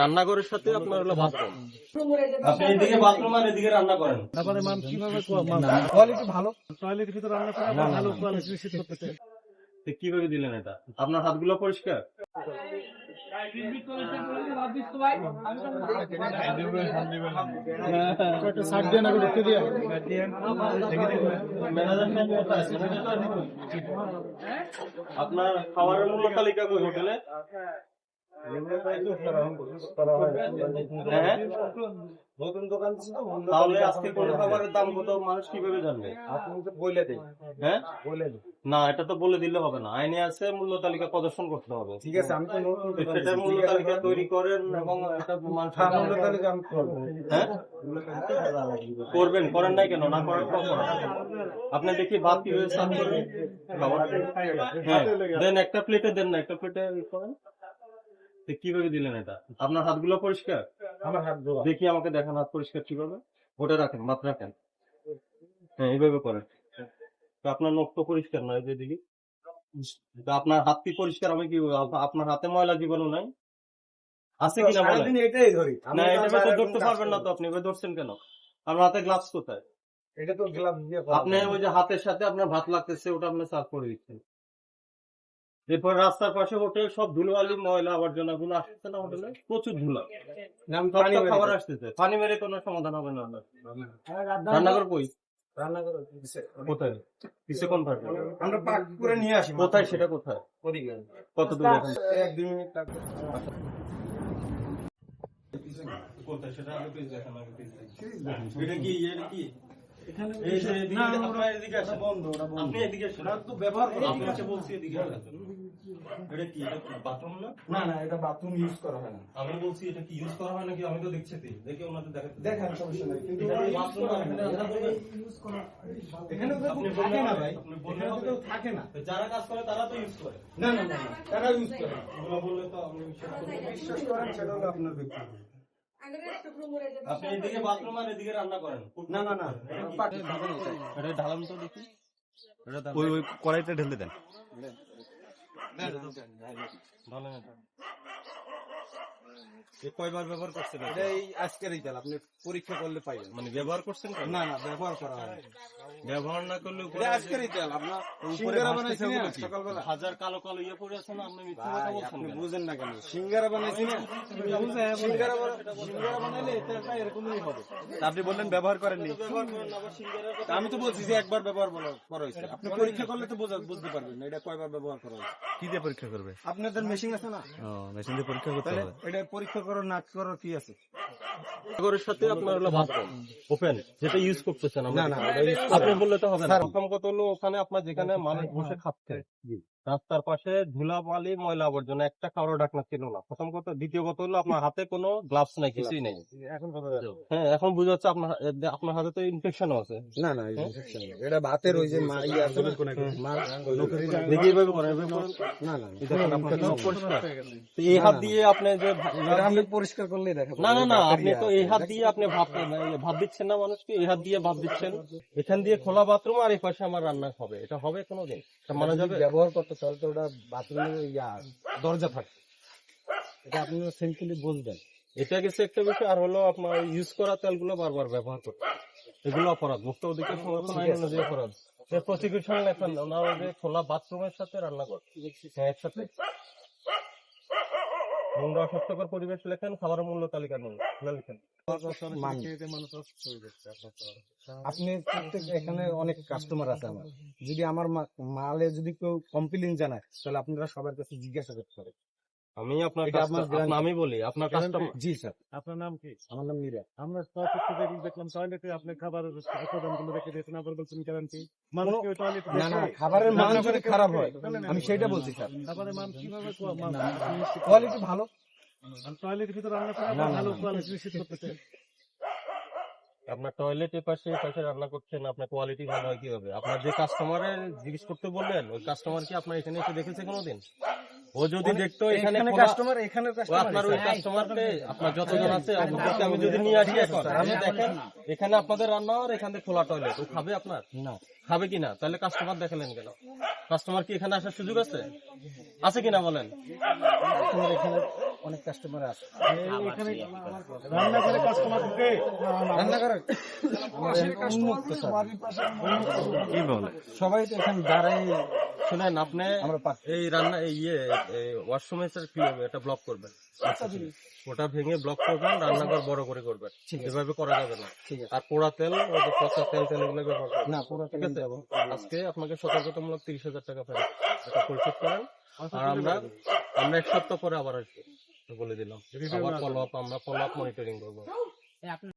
রান্নাঘরের সাথে আপনার হলো বাথরুম। আপনি এদিকে বাথরুম আর এদিকে রান্না করেন। তারপরে মান কীভাবে কোয়ালিটি ভালো? টয়লেটের ভিতরে রান্না করে ভালো কোয়ালিটি নিশ্চিত করতেছে। তো কীভাবে দিলেন এটা? আপনার হাতগুলো পরিষ্কার? আপনার খাবারের মূল্য তালিকা কই হোটেলে? হ্যাঁ নতুন দোকান ছিল তো, তাহলে আজকে থেকে খাবারের দাম কত মানুষ কীভাবে জানবে? আপনি তো বলে দেন। হ্যাঁ? বলে না এটা তো বলে দিলে হবে না। আইনে আছে মূল্য তালিকা প্রদর্শন করতে হবে। ঠিক আছে আমি তো সেটার মূল্য তালিকা তৈরি করেন এবং এটা মানুষ হ্যাঁ, মূল্য তালিকা আমি করব। হ্যাঁ? করবেন করেন নাই কেন? না করার পর। আপনি দেখি ভাত কীভাবে সার্ভ করবেন হ্যাঁ। দেন একটা প্লেটে দেন না একটা প্লেটে করেন। কীভাবে দিলেন এটা? আপনার হাতগুলো পরিষ্কার? আমার হাত ধোয়া। দেখি আমাকে দেখান হাত পরিষ্কার কীভাবে। ওটা রাখেন ভাত রাখেন। হ্যাঁ এইভাবে করেন। আপনার নখ তো পরিষ্কার নয় যেদিকে। তো আপনার হাত কি পরিষ্কার? হবে কি আপনার হাতে ময়লা জীবাণু নাই? আছে কিনা সারাদিন এটাই ধরি। না এটা তো ধরতে পারবেন না তো আপনি। এবার ধরছেন কেন? আপনার হাতে গ্লাভস কোথায়? এটা তো গ্লাভ দিয়ে আপনি ওই যে হাতের সাথে আপনার ভাত লাগতেছে ওটা আপনি সার্ভ করে দিচ্ছেন। এরপর রাস্তার পাশে হোটেল সব ধুলোবালি ময়লা আবর্জনা গুলো আসতেছে না হোটেলে? প্রচুর ধুলা। খাবার আসতেছে। পানি মেরে কোনো সমাধান হবে না রান্নাঘর কই? কোথায়? পিছে কোন পার্টি আমরা পাক করে নিয়ে আসি কোথায় সেটা কোথায়। কত দূর এক দুই মিনিট লাগবে। কোথায়? সেটা আগে পেজ দেখান আগে পেজ এটা কি এটা কি? এখানে এই যে এদিকে না, আপনার এদিকে আসেন। বন্ধ ওটা বন্ধ। আপনি এদিকে আসেন। ওটা তো ব্যবহার করা না। আপনাকে বলছি এদিকে আসেন। এটা কি? এটা কি বাথরুম না? না না এটা বাথরুম ইউজ করা হয় না। আমি বলছি এটা কি ইউজ করা হয় নাকি? আমি তো দেখছি দেখে ওনাদের দেখাতে দেখেন সমস্যা নাই। কিন্তু এটা use বাথরুম করা না। রান্না করবেন। এখানে তো কেউ থাকে না ভাই। এখানে তো কেউ থাকে না। যারা কাজ করে তারা তো ইউজ করে। না না তারা ইউজ করে বললে তো বিশ্বাস বিশ্বাস করেন সেটা হলো আপনার ব্যক্তিগত। আপনি এদিকে বাথরুম আর এদিকে রান্না করেন। না না না এটা ঢালান তো দেখি। ওই ওই কড়াইটা ঢেলে দেন। ঢালেন কয়বার ব্যবহার করছেন এটা? এটা এই তেল আপনি পরীক্ষা করলে পাইবেন। মানে ব্যবহার করছেন না না ব্যবহার করা হয় ব্যবহার না করলে উপরে এটা আজকেরই তেল আপনার সিঙ্গারা বানাইছি না সকালবেলা? হাজার কালো কালো ইয়ে পড়ে আছে না আপনি মিথ্যে কথা বলছেন আপনি বুঝেন না কেন? সিঙ্গারা বানাইছি না? সিঙ্গারা সিঙ্গারা বানাইলে এই তেলটা এরকমই হবে। আপনি বললেন ব্যবহার করেননি। আমি তো বলছি যে একবার ব্যবহার করা হয়েছে। আপনি পরীক্ষা করলে তো বুঝতে পারবেন না এটা কয়বার ব্যবহার করা হয়েছে। কি দিয়ে পরীক্ষা করবে? আপনাদের মেশিন আছে না? ও মেশিন দিয়ে পরীক্ষা করতে হবে। এটা পরীক্ষা করো না করো কি আছে? সাগরের সাথে আপনার হলো ওপেন যেটা ইউজ করতেছেন না, না, আপনি বললে তো হবে না। কথা হলো ওখানে আপনার যেখানে মানুষ বসে খাচ্ছে। রাস্তার পাশে ধুলা বালি ময়লা আবর্জনা একটা কারও ডাকনা ছিল না। প্রথম কথা দ্বিতীয় কথা হলো আপনার হাতে কোনো গ্লাভস নাই কিছুই নেই। এখন কথা হ্যাঁ এখন বুঝা যাচ্ছে আপনার আপনার হাতে তো ইনফেকশনও আছে। না না infection নেই। এটা ভাতের ওই যে মা- ইয়ে আছে না? মার- দেখি এইভাবে করেন এইভাবে করেন। না না এই আপনার সব পরিষ্কার। তো এই হাত দিয়ে আপনি যে আপনি পরিষ্কার করলেই দেখা না না না আপনি তো এই হাত দিয়ে আপনি ভাত ভাত দিচ্ছেন না মানুষকে এই হাত দিয়ে ভাত দিচ্ছেন। এখান দিয়ে খোলা বাথরুম আর এই পাশে আমার রান্না হবে। এটা হবে কোনোদিন। এটা মানা যাবে ব্যবহার করতে তাহলে তো ওটা বাথরুমের ইয়া, দরজা থাকে এটা আপনি সিম্পলি বুঝবেন। এটা গেছে একটা বিষয়, আর হলো আপনার ইউজ করা তেলগুলো বারবার ব্যবহার করতে এগুলো অপরাধ, মুক্ত অধিকার সংরক্ষণ আইন অনুযায়ী অপরাধ। প্রসিকিউশন লেখেন, ওনারা খোলা বাথরুমের সাথে রান্না করছে, একসাথে। নোংরা অস্বাস্থ্যকর পরিবেশ লেখেন খাবারের মূল্য তালিকা লিখেন। আপনি প্রত্যেক এখানে অনেক কাস্টমার আছে আমার। যদি আমার মা- মালে যদি কেউ কমপ্লেন জানায় তাহলে আপনারা সবার কাছে জিজ্ঞাসা করতে পারেন আমি আপনার। আমি বলি আপনার কাস্টমার জি স্যার। আপনার নাম কি? আমার নাম মিরা। আমরা টয়লেট থেকে দেখলাম টয়লেটে আপনি খাবার উপাদানগুলো রেখে দিয়েছেন আবার বলছেন গ্যারান্টি মানুষ টয়লেট না না খাবারের মান যদি খারাপ হয় আমি সেটা বলছি স্যার। তারপরে মান কীভাবে কোয়ালিটি ভালো। টয়লেটের ভিতরে রান্না করে ভালো কোয়ালিটি নিশ্চিত করতেছে। আপনার টয়লেট এর পাশে পাশে রান্না করছেন আপনার কোয়ালিটি ভালো হয় কীভাবে? আপনার যে কাস্টমারের জিজ্ঞেস করতে বললেন ওই কাস্টমার কি আপনার এখানে এসে দেখেছে কোনোদিন? ও যদি দেখতো এখানে কাস্টমার এখানে আপনার ওই কাস্টমারকে আপনার যতজন আছে আমি যদি নিয়ে আসি এখন আপনি দেখেন এখানে আপনাদের রান্না আর এখানে খোলা টয়লেট ও খাবে আপনার? না। খাবে কিনা তাহলে কাস্টমার দেখালেন কেন? কাস্টমার কি এখানে আসার সুযোগ আছে? আছে কিনা বলেন? এখানে অনেক কাস্টমার আছে। রান্না করে কাস্টমার ঢুকে রান্নাঘরে আমাদের উন্মুক্ত কি বলে? সবাই তো এখানে দাঁড়াই শুনেন আপনি আমরা এই রান্না এই ইয়ে ওয়াশরুমে স্যার কি হবে? এটা ব্লক করবেন। ওটা ভেঙে ব্লক করবেন রান্নাঘর বড় করে করবেন। এভাবে করা যাবে না। আর পোড়া তেল ওই যে পচা তেল তেল এগুলো ব্যবহার করবেন। না ঠিক আছে? আজকে আপনাকে সতর্কতামূলক তিরিশ হাজার টাকা ফেরত। এটা পরিশোধ করেন। আর আমরা আমরা এক সপ্তাহ পরে আবার আসব। বলে দিলাম। আবার ফলো আপ আমরা ফলো আপ মনিটরিং করব।